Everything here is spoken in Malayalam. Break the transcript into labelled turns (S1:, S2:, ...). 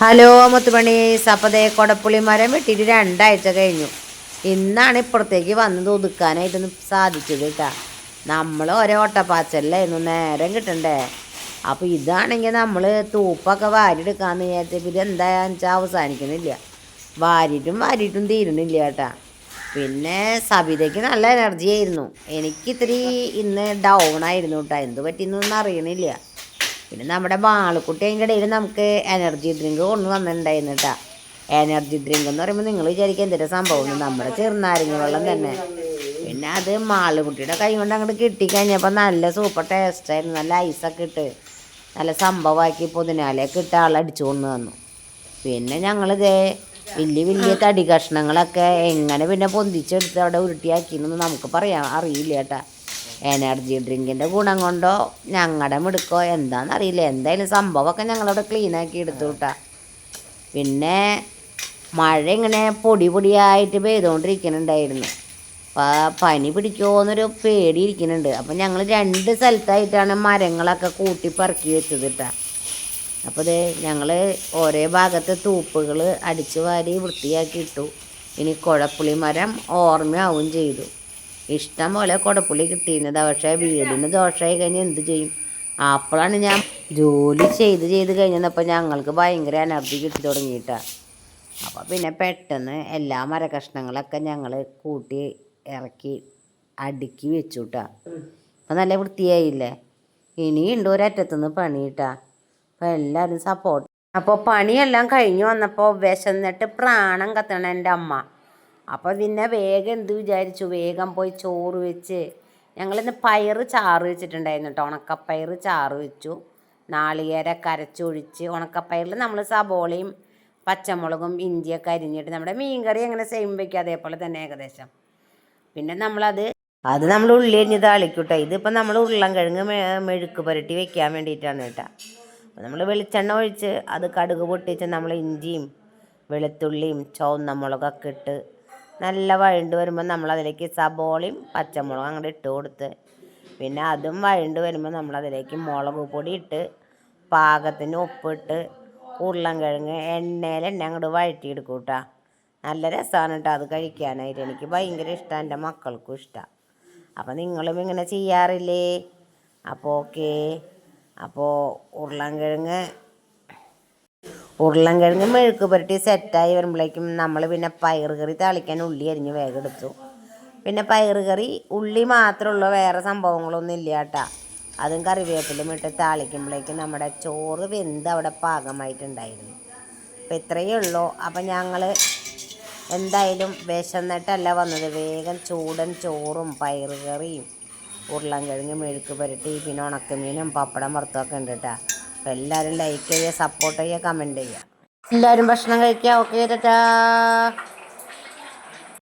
S1: ഹലോ മുത്തുമണി സപ്പതേ കൊടപ്പുളി മരം വെട്ടിയിട്ട് രണ്ടാഴ്ച കഴിഞ്ഞു. ഇന്നാണ് ഇപ്പുറത്തേക്ക് വന്നത് ഒതുക്കാനായിട്ടൊന്നും സാധിച്ചത് കേട്ടാ. നമ്മൾ ഒരേ ഓട്ടപ്പാച്ചല്ലായിരുന്നു നേരം കിട്ടണ്ടേ. അപ്പോൾ ഇതാണെങ്കിൽ നമ്മൾ തൂപ്പൊക്കെ വാരിയെടുക്കാമെന്ന് വിചാരിച്ചപ്പോൾ ഇത് എന്തായാന്ന് വെച്ചാൽ അവസാനിക്കുന്നില്ല വാരിയിട്ടും വാരിയിട്ടും തീരുന്നില്ല കേട്ടാ. പിന്നെ സബിതയ്ക്ക് നല്ല എനർജി ആയിരുന്നു. എനിക്കിത്തിരി ഇന്ന് ഡൗൺ ആയിരുന്നു കേട്ടോ. എന്ത് പറ്റിയെന്നൊന്നും അറിയണില്ല. പിന്നെ നമ്മുടെ ബാളുക്കുട്ടി അതിന്റെ ഇടയിൽ നമുക്ക് എനർജി ഡ്രിങ്ക് കൊണ്ടു വന്നിട്ടുണ്ടായിരുന്നു കേട്ടോ എനർജി ഡ്രിങ്ക് എന്ന് പറയുമ്പോൾ നിങ്ങൾ വിചാരിക്കുക എന്തൊരു സംഭവം നമ്മുടെ ചെറുനാരങ്ങ വെള്ളം തന്നെ. പിന്നെ അത് മാളുകുട്ടിയുടെ കൈ കൊണ്ട് അങ്ങോട്ട് കിട്ടിക്കഴിഞ്ഞപ്പോൾ നല്ല സൂപ്പർ ടേസ്റ്റായിരുന്നു നല്ല ഐസൊക്കെ ഇട്ട് നല്ല സംഭവമാക്കി പുതിനാലയൊക്കെ ഇട്ട് ആളടിച്ചു കൊണ്ട് വന്നു. പിന്നെ ഞങ്ങളിതേ വലിയ വലിയ തടി കഷ്ണങ്ങളൊക്കെ എങ്ങനെ പിന്നെ പൊന്തിച്ചെടുത്ത് അവിടെ ഉരുട്ടിയാക്കിയെന്നൊന്നും നമുക്ക് പറയാൻ അറിയില്ല കേട്ടാ എനർജി ഡ്രിങ്കിന്റെ ഗുണം കൊണ്ടോ ഞങ്ങളുടെ മിടുക്കോ എന്താണെന്നറിയില്ല എന്തായാലും സംഭവമൊക്കെ ഞങ്ങളവിടെ ക്ലീനാക്കി എടുത്തു കേട്ടാ പിന്നെ മഴ ഇങ്ങനെ പൊടി പൊടിയായിട്ട് പെയ്തുകൊണ്ടിരിക്കുന്നുണ്ടായിരുന്നു പനി പിടിക്കുമോന്നൊരു പേടി ഇരിക്കുന്നുണ്ട് അപ്പം ഞങ്ങൾ രണ്ട് സ്ഥലത്തായിട്ടാണ് മരങ്ങളൊക്കെ കൂട്ടി പറക്കി വെച്ചത് കേട്ടാ അപ്പോൾ ദേ ഞങ്ങൾ ഓരോ ഭാഗത്തെ തൂപ്പുകൾ അടിച്ചു വാരി വൃത്തിയാക്കി ഇട്ടു. ഇനി കുഴപ്പുളി മരം ഓർമ്മയാവും ചെയ്തു. ഇഷ്ടം പോലെ കുടപ്പുളി കിട്ടിയിരുന്നത്. പക്ഷേ വീടിന് ദോഷമായി കഴിഞ്ഞാൽ എന്ത് ചെയ്യും? അപ്പോഴാണ് ഞാൻ ജോലി ചെയ്ത് ചെയ്ത് കഴിഞ്ഞപ്പോൾ ഞങ്ങൾക്ക് ഭയങ്കര എനർജി കിട്ടി തുടങ്ങിയിട്ടാണ് അപ്പോൾ പിന്നെ പെട്ടെന്ന് എല്ലാ മരകഷ്ണങ്ങളൊക്കെ ഞങ്ങൾ കൂട്ടി ഇറക്കി അടുക്കി വെച്ചു കേട്ടാ അപ്പം നല്ല വൃത്തിയായില്ലേ? ഇനിയുണ്ട് ഒരറ്റത്തുനിന്ന് പണി അപ്പം എല്ലാവരും സപ്പോർട്ട് അപ്പോൾ പണിയെല്ലാം കഴിഞ്ഞു വന്നപ്പോൾ വിശന്നിട്ട് പ്രാണം കത്തണ എന്റെ അമ്മ. അപ്പോൾ പിന്നെ വേഗം എന്ത് വിചാരിച്ചു? വേഗം പോയി ചോറ് വെച്ച്. ഞങ്ങളിന്ന് പയറ് ചാറ് വെച്ചിട്ടുണ്ടായിരുന്നു കേട്ടോ ഉണക്കപ്പയറ് ചാറ് വെച്ചു. നാളികേര കരച്ചൊഴിച്ച് ഉണക്കപ്പയറിൽ നമ്മൾ സബോളയും പച്ചമുളകും ഇഞ്ചിയൊക്കെ അരിഞ്ഞിട്ട് നമ്മുടെ മീൻകറി അങ്ങനെ സെയിം വയ്ക്കും അതേപോലെ തന്നെ ഏകദേശം. പിന്നെ നമ്മളത് അത് നമ്മൾ ഉള്ളി അരിഞ്ഞ് താളിക്കൂട്ടോ ഇതിപ്പോൾ നമ്മൾ ഉള്ളം കിഴങ്ങ് മെ- മെഴുക്ക് പുരട്ടി വെക്കാൻ വേണ്ടിയിട്ടാണ് കേട്ടോ നമ്മൾ വെളിച്ചെണ്ണ ഒഴിച്ച് അത് കടുക് പൊട്ടിച്ച് നമ്മൾ ഇഞ്ചിയും വെളുത്തുള്ളിയും ചുവന്ന മുളകൊക്കെ ഇട്ട് നല്ല വഴണ്ട് വരുമ്പോൾ നമ്മൾ അതിലേക്ക് സബോളയും പച്ചമുളകും അങ്ങോട്ട് ഇട്ട് കൊടുത്ത് പിന്നെ അതും വഴണ്ട് വരുമ്പോൾ നമ്മൾ അതിലേക്ക് മുളക് പൊടി ഇട്ട് പാകത്തിന് ഉപ്പിട്ട് ഉരുളൻകിഴങ്ങ് എണ്ണയിൽ എണ്ണ അങ്ങോട്ട് വഴറ്റിയെടുക്കും കേട്ടോ നല്ല രസമാണ് കേട്ടോ അത് കഴിക്കാനായിട്ട്. എനിക്ക് ഭയങ്കര ഇഷ്ടമാണ് എന്റെ മക്കൾക്കും ഇഷ്ടമാണ് അപ്പോൾ നിങ്ങളും ഇങ്ങനെ ചെയ്യാറില്ലേ? അപ്പോൾ ഓക്കേ. അപ്പോൾ ഉരുളൻകിഴങ്ങ് ഉരുളൻകിഴങ്ങ് മെഴുക്ക് പുരട്ടി സെറ്റായി വരുമ്പോഴേക്കും നമ്മൾ പിന്നെ പയറ് കറി താളിക്കാൻ ഉള്ളി അരിഞ്ഞ് വേഗം എടുത്തു. പിന്നെ പയറ് കറി ഉള്ളി മാത്രമുള്ള വേറെ സംഭവങ്ങളൊന്നും ഇല്ല കേട്ടാ. അതും കറിവേപ്പിലും ഇട്ട് താളിക്കുമ്പോഴേക്കും നമ്മുടെ ചോറ് വെന്ത് അവിടെ പാകമായിട്ടുണ്ടായിരുന്നു. അപ്പം ഇത്രയേ ഉള്ളൂ. അപ്പം ഞങ്ങൾ എന്തായാലും വിശന്നിട്ടല്ല വന്നത്. വേഗം ചൂടൻ ചോറും പയറ് കറിയും ഉരുളൻകിഴങ്ങ് മെഴുക്ക് പുരട്ടി പിന്നെ ഉണക്കമീനും പപ്പടം വറുത്തൊക്കെ ഉണ്ട് കേട്ടോ. അപ്പം എല്ലാവരും ലൈക്ക് ചെയ്യുക സപ്പോർട്ട് ചെയ്യുക കമന്റ് ചെയ്യുക. എല്ലാവരും ഭക്ഷണം കഴിക്കുക. ഓക്കെ ചേട്ടാ